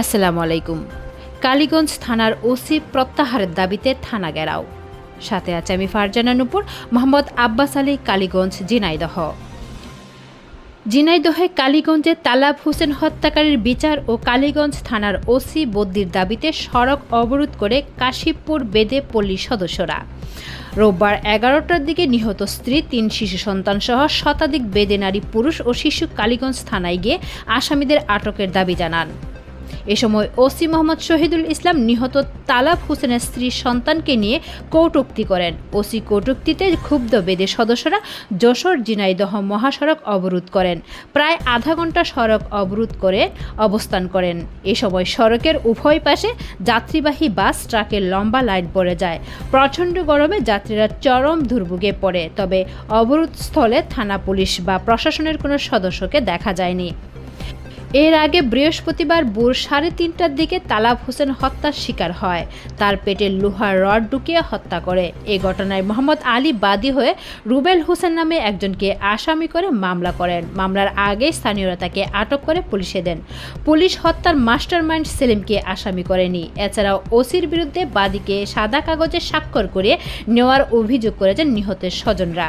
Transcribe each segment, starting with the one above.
আসসালামু আলাইকুম। কালীগঞ্জ থানার ওসি প্রত্যাহারের দাবিতে থানা গেরাও সাথে আছে আমি ফারজানা নুপুর, মোহাম্মদ আব্বাস আলী, কালীগঞ্জ জিনাইদহ জিনাইদহে কালীগঞ্জে তালাব হোসেন হত্যাকারীর বিচার ও কালীগঞ্জ থানার ওসি বদলির দাবিতে সড়ক অবরোধ করে কাশীপুর বেদে পল্লী সদস্যরা। রোববার এগারোটার দিকে নিহত স্ত্রী, তিন শিশু সন্তান সহ শতাধিক বেদে নারী, পুরুষ ও শিশু কালীগঞ্জ থানায় গিয়ে আসামিদের আটকের দাবি জানান। এ সময় ওসি মোহাম্মদ শহীদুল ইসলাম নিহত তালাব হোসেনের স্ত্রীর সন্তানকে নিয়ে কৌটুক্তি করেন। ওসি কৌটুক্তিতে ক্ষুব্ধ বেদে সদস্যরা যশোর জিনাইদহ মহাসড়ক অবরোধ করেন। প্রায় আধা ঘণ্টা সড়ক অবরোধ করে অবস্থান করেন। এ সময় সড়কের উভয় পাশে যাত্রীবাহী বাস, ট্রাকের লম্বা লাইন পড়ে যায়। প্রচণ্ড গরমে যাত্রীরা চরম দুর্ভোগে পড়ে, তবে অবরোধ স্থলে থানা পুলিশ বা প্রশাসনের কোনো সদস্যকে দেখা যায়নি। এর আগে বৃহস্পতিবার ভোর সাড়ে তিনটার দিকে তালাব হোসেন হত্যার শিকার হয়। তার পেটে লোহার রড ঢুকিয়ে হত্যা করে। এ ঘটনায় মোহাম্মদ আলী বাদী হয়ে রুবেল হোসেন নামে একজনকে আসামি করে মামলা করেন। মামলার আগে স্থানীয়রা তাকে আটক করে পুলিশে দেন। পুলিশ হত্যার মাস্টারমাইন্ড সেলিমকে আসামি করেনি। এছাড়াও ওসির বিরুদ্ধে বাদীকে সাদা কাগজে স্বাক্ষর করে নেওয়ার অভিযোগ করেছেন নিহতের স্বজনরা।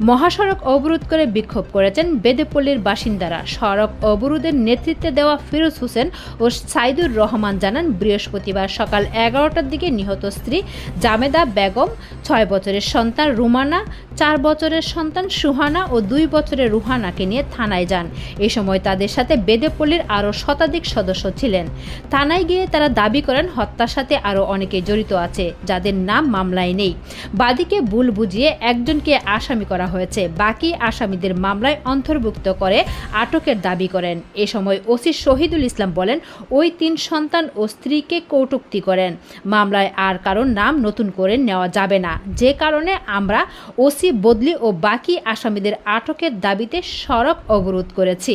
মহাসড়ক অবরোধ করে বিক্ষোভ করেছেন বেদেপল্লীর বাসিন্দারা। সড়ক অবরোধের নেতৃত্বে দেওয়া ফিরোজ হোসেন ও সাইদুর রহমান জানান, বৃহস্পতিবার সকাল এগারোটার দিকে নিহত স্ত্রী জামেদা বেগম, ছয় বছরের সন্তান রুমানা, চার বছরের সন্তান সুহানা ও দুই বছরের রুহানাকে নিয়ে থানায় যান। এ সময় তাদের সাথে বেদেপল্লীর আরও শতাধিক সদস্য ছিলেন। থানায় গিয়ে তারা দাবি করেন, হত্যার সাথে আরও অনেকে জড়িত আছে, যাদের নাম মামলায় নেই। বাদীকে ভুল বুঝিয়ে একজনকে আসামি করা হয়েছে। বাকি আসামিদের মামলায় অন্তর্ভুক্ত করে আটকের দাবি করেন। এ সময় ওসি শহীদুল ইসলাম বলেন, ওই তিন সন্তান ও স্ত্রীকে কৌটুক্তি করেন। মামলায় আর কারোর নাম নতুন করে নেওয়া যাবে না। যে কারণে আমরা ওসি বদলি ও বাকি আসামিদের আটকের দাবিতে সড়ক অবরোধ করেছি।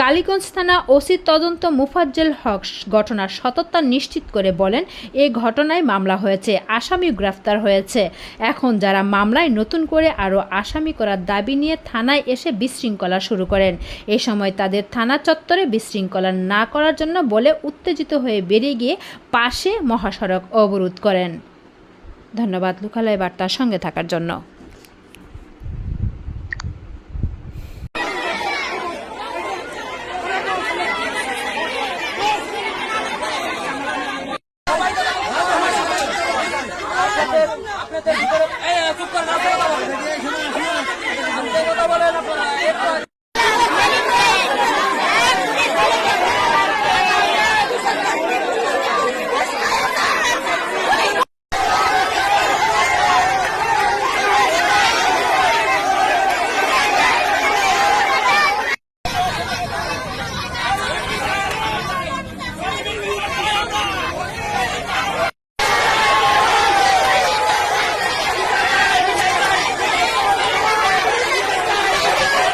কালীগঞ্জ থানা ওসি তদন্ত মুফাজ্জল হক ঘটনার সততা নিশ্চিত করে বলেন এই ঘটনায় মামলা হয়েছে আসামি গ্রেফতার হয়েছে। এখন যারা মামলায় নতুন করে আরও আসামি করার দাবি নিয়ে থানায় এসে বিশৃঙ্খলা শুরু করেন। এ সময় তাদের থানা চত্বরে বিশৃঙ্খলা না করার জন্য বলে উত্তেজিত হয়ে বেরিয়ে গিয়ে পাশে মহাসড়ক অবরোধ করেন। ধন্যবাদ, লুকালয় বার্তার সঙ্গে থাকার জন্য।